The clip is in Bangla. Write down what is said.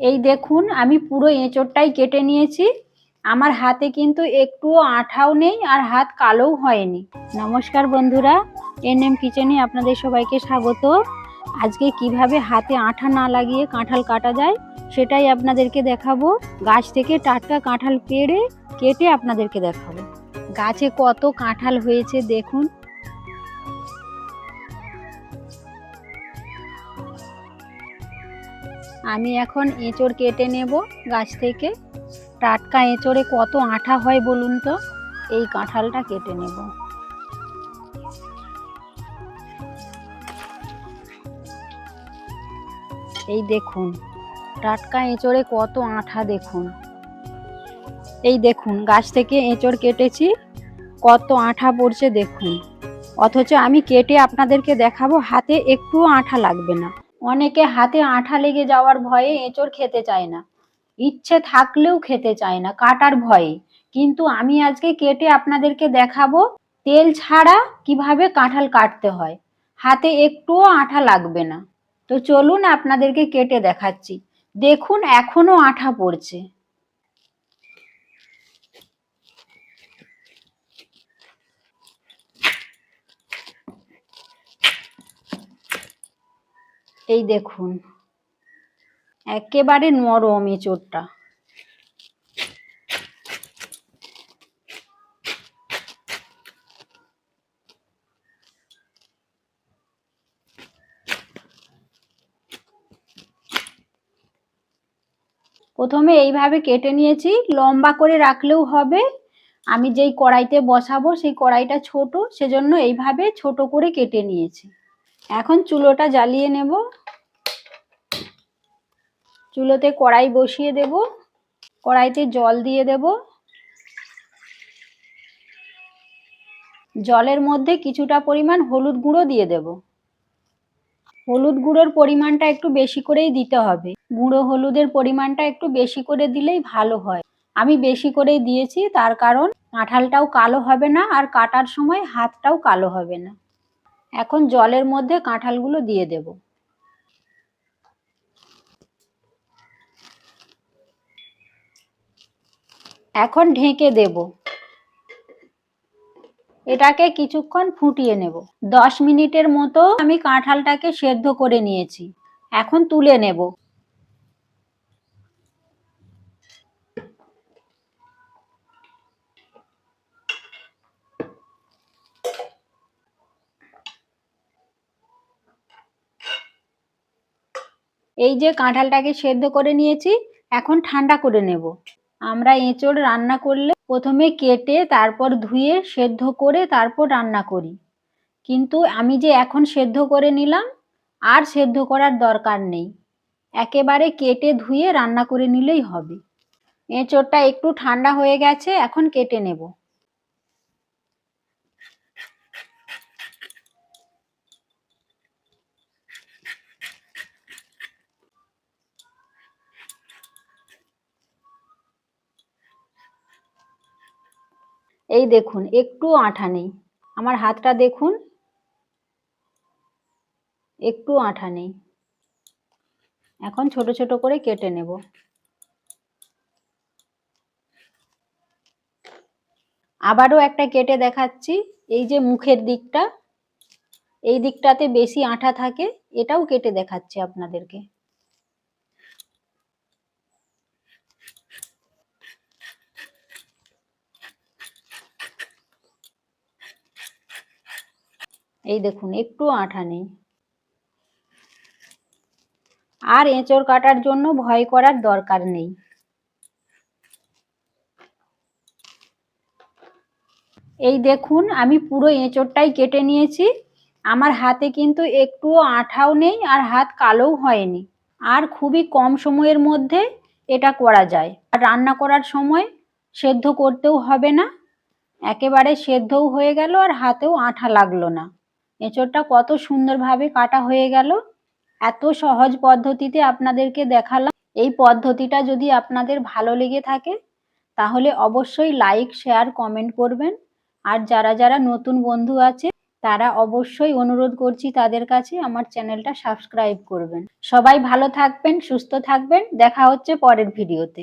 এই দেখুন, আমি পুরো এঁচোড়টাই কেটে নিয়েছি। আমার হাতে কিন্তু একটুও আঠাও নেই আর হাত কালোও হয়নি। নমস্কার বন্ধুরা এন এম কিচেনে আপনাদের সবাইকে স্বাগত। আজকে কীভাবে হাতে আঠা না লাগিয়ে কাঁঠাল কাটা যায়, সেটাই আপনাদেরকে দেখাবো। গাছ থেকে টাটকা কাঁঠাল পেড়ে কেটে আপনাদেরকে দেখাবো। গাছে কত কাঁঠাল হয়েছে দেখুন। আমি এখন এঁচড় কেটে নেব গাছ থেকে। টাটকা এঁচড়ে কত আঠা হয় বলুন তো? এই কাঁঠালটা কেটে নেব। এই দেখুন, টাটকা এঁচড়ে কত আঠা দেখুন। এই দেখুন, গাছ থেকে এঁচড় কেটেছি, কত আঠা পড়ছে দেখুন। অথচ আমি কেটে আপনাদেরকে দেখাবো, হাতে একটুও আঠা লাগবে না। অনেকে হাতে আঠা লেগে যাওয়ার ভয়ে এঁচড় খেতে চায় না। ইচ্ছে থাকলেও খেতে চায় না, কাটার ভয়ে। কিন্তু আমি আজকে কেটে আপনাদেরকে দেখাবো তেল ছাড়া কীভাবে কাঁঠাল কাটতে হয়। হাতে একটুও আঠা লাগবে না। তো চলুন আপনাদেরকে কেটে দেখাচ্ছি। দেখুন এখনও আঠা পড়ছে। এই দেখুন, একেবারে নরম এঁচোড়টা প্রথমে এইভাবে কেটে নিয়েছি, লম্বা করে রাখলেও হবে। আমি যেই কড়াইতে বসাবো, সেই কড়াইটা ছোট, সেজন্য এইভাবে ছোট করে কেটে নিয়েছি। এখন চুলোটা জ্বালিয়ে নেব। চুলোতে কড়াই বসিয়ে দেব। কড়াইতে জল দিয়ে দেব। জলের মধ্যে কিছুটা পরিমাণ হলুদ গুঁড়ো দিয়ে দেব। হলুদ গুঁড়োর পরিমাণটা একটু বেশি করেই দিতে হবে। গুঁড়ো হলুদের পরিমাণটা একটু বেশি করে দিলেই ভালো হয়। আমি বেশি করেই দিয়েছি, তার কারণ কাঁঠালটাও কালো হবে না আর কাটার সময় হাতটাও কালো হবে না। এখন জলের মধ্যে কাঁঠালগুলো দিয়ে দেব। এখন ঢেকে দেব। এটাকে কিছুক্ষণ ফুটিয়ে নেব। দশ মিনিটের মতো আমি কাঁঠালটাকে সেদ্ধ করে নিয়েছি। এখন তুলে নেব। এই যে কাঁঠালটাকে সেদ্ধ করে নিয়েছি, এখন ঠান্ডা করে নেব। আমরা এঁচড় রান্না করলে প্রথমে কেটে তারপর ধুয়ে সেদ্ধ করে তারপর রান্না করি। কিন্তু আমি যে এখন সেদ্ধ করে নিলাম, আর সেদ্ধ করার দরকার নেই। একেবারে কেটে ধুয়ে রান্না করে নিলেই হবে। এঁচোড়টা একটু ঠান্ডা হয়ে গেছে, এখন কেটে নেব। এই দেখুন, একটু আঠা নেই। আমার হাতটা দেখুন। একটু আঠা নেই। এখন ছোট ছোট করে কেটে নেব। আবারও একটা কেটে দেখাচ্ছি। এই যে মুখের দিকটা, এই দিকটাতে বেশি আঠা থাকে, এটাও কেটে দেখাচ্ছি আপনাদেরকে। এই দেখুন, একটু আঠা নেই। আর এঁচড় কাটার জন্য ভয় করার দরকার নেই। এই দেখুন, আমি পুরো এঁচড়টাই কেটে নিয়েছি। আমার হাতে কিন্তু একটুও আঠাও নেই আর হাত কালোও হয়নি। আর খুবই কম সময়ের মধ্যে এটা করা যায়। আর রান্না করার সময় সেদ্ধ করতেও হবে না। একেবারে সেদ্ধও হয়ে গেল আর হাতেও আঠা লাগল না। এঁচড়টা কত সুন্দরভাবে কাটা হয়ে গেল। এত সহজ পদ্ধতিতে আপনাদেরকে দেখালাম। এই পদ্ধতিটা যদি আপনাদের ভালো লেগে থাকে, তাহলে অবশ্যই লাইক শেয়ার কমেন্ট করবেন। আর যারা যারা নতুন বন্ধু আছে, তারা অবশ্যই অনুরোধ করছি তাদের কাছে আমার চ্যানেলটা সাবস্ক্রাইব করবেন। সবাই ভালো থাকবেন, সুস্থ থাকবেন। দেখা হচ্ছে পরের ভিডিওতে